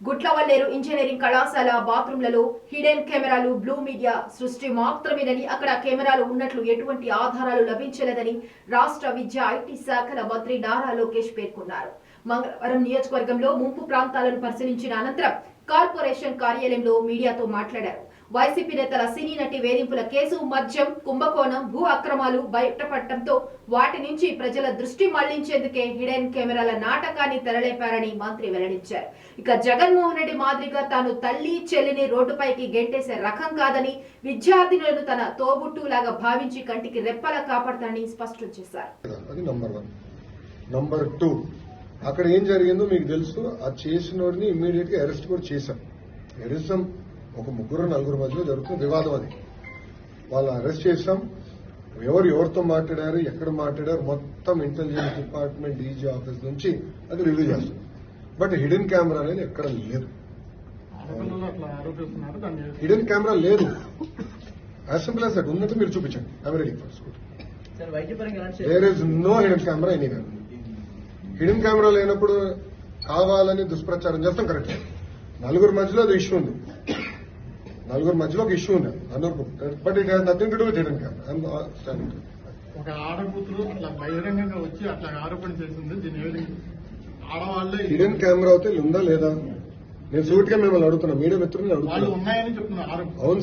Gudlavalleru engineering కళాశాల బాత్రూంలలో hidden కెమెరాలు బ్లూ మీడియా సృష్టి మాత్రమేనని అక్కడ కెమెరాలు ఉన్నట్లు ఎటువంటి ఆధారాలు లభించలేదని రాష్ట్ర విద్యా ఐటీ శాఖల మంత్రి నారా లోకేష్ పేర్కొన్నారు. మంగళవారం నియోజకవర్గంలో ముంపు ప్రాంతాలను పరిశీలించిన అనంతరం కార్పొరేషన్ కార్యాలయంలో మీడియాతో మాట్లాడారు. వైసీపీ నేతల సినీ నటి వేధింపుల కేసు మద్యం కుంభకోణం భూ అక్రమాలు బయటపడటంతో వాటి నుంచి ప్రజల దృష్టి మళ్ళించేందుకే హిడెన్ కెమెరాల నాటకాన్ని తెరలేపారని మంత్రి వెల్లడించారు. ఇక జగన్మోహన్ రెడ్డి మాదిరిగా తాను తల్లి చెల్లిని రోడ్డుపైకి గెంటేసే రకం కాదని విద్యార్థినులను తన తోబుట్టులాగా భావించి కంటికి రెప్పలా కాపాడతానని స్పష్టం చేశారు. నంబర్ వన్ నంబర్ టూ అక్కడ ఏం జరిగిందో మీకు తెలుసు ఆ చేసిన వాడిని ఇమ్మీడియట్గా అరెస్ట్ కూడా చేశాం. ఎరిసం ఒక ముగ్గురు నలుగురు మధ్యలో జరుగుతున్న వివాదం అది. వాళ్ళు అరెస్ట్ చేశాం. ఎవరు ఎవరితో మాట్లాడారు ఎక్కడ మాట్లాడారు మొత్తం ఇంటెలిజెన్స్ డిపార్ట్మెంట్ డీజీ ఆఫీస్ నుంచి అది రివ్యూ చేస్తాం. బట్ హిడెన్ కెమెరా అనేది ఎక్కడ లేదు. హిడెన్ కెమెరా లేదు. యాజ్ సింపుల్ యాజ్ దట్ ఉన్నట్టు మీరు చూపించండి. సార్ వైద్యపరంగా ఎలాంటి there is no hidden camera anywhere hidden camera లేనప్పుడు కావాలని దుష్ప్రచారం చేస్తాం కరెక్ట్ నలుగురు మధ్యలో అది ఇష్యూ ఉంది. నలుగురు మధ్యలో ఒక ఇష్యూ ఉంది అందరు but it has nothing to do with hidden standing ఒక ఆడకూతురు అట్లా బహిరంగంగా వచ్చి అట్లా ఆరోపణ చేసింది. దీని ఆడవాళ్ళే హిడెన్ కెమెరా అయితే ఉందా లేదా? నేను సూట్గా మిమ్మల్ని అడుగుతున్నా. మీడియా ఆరోపణ అవును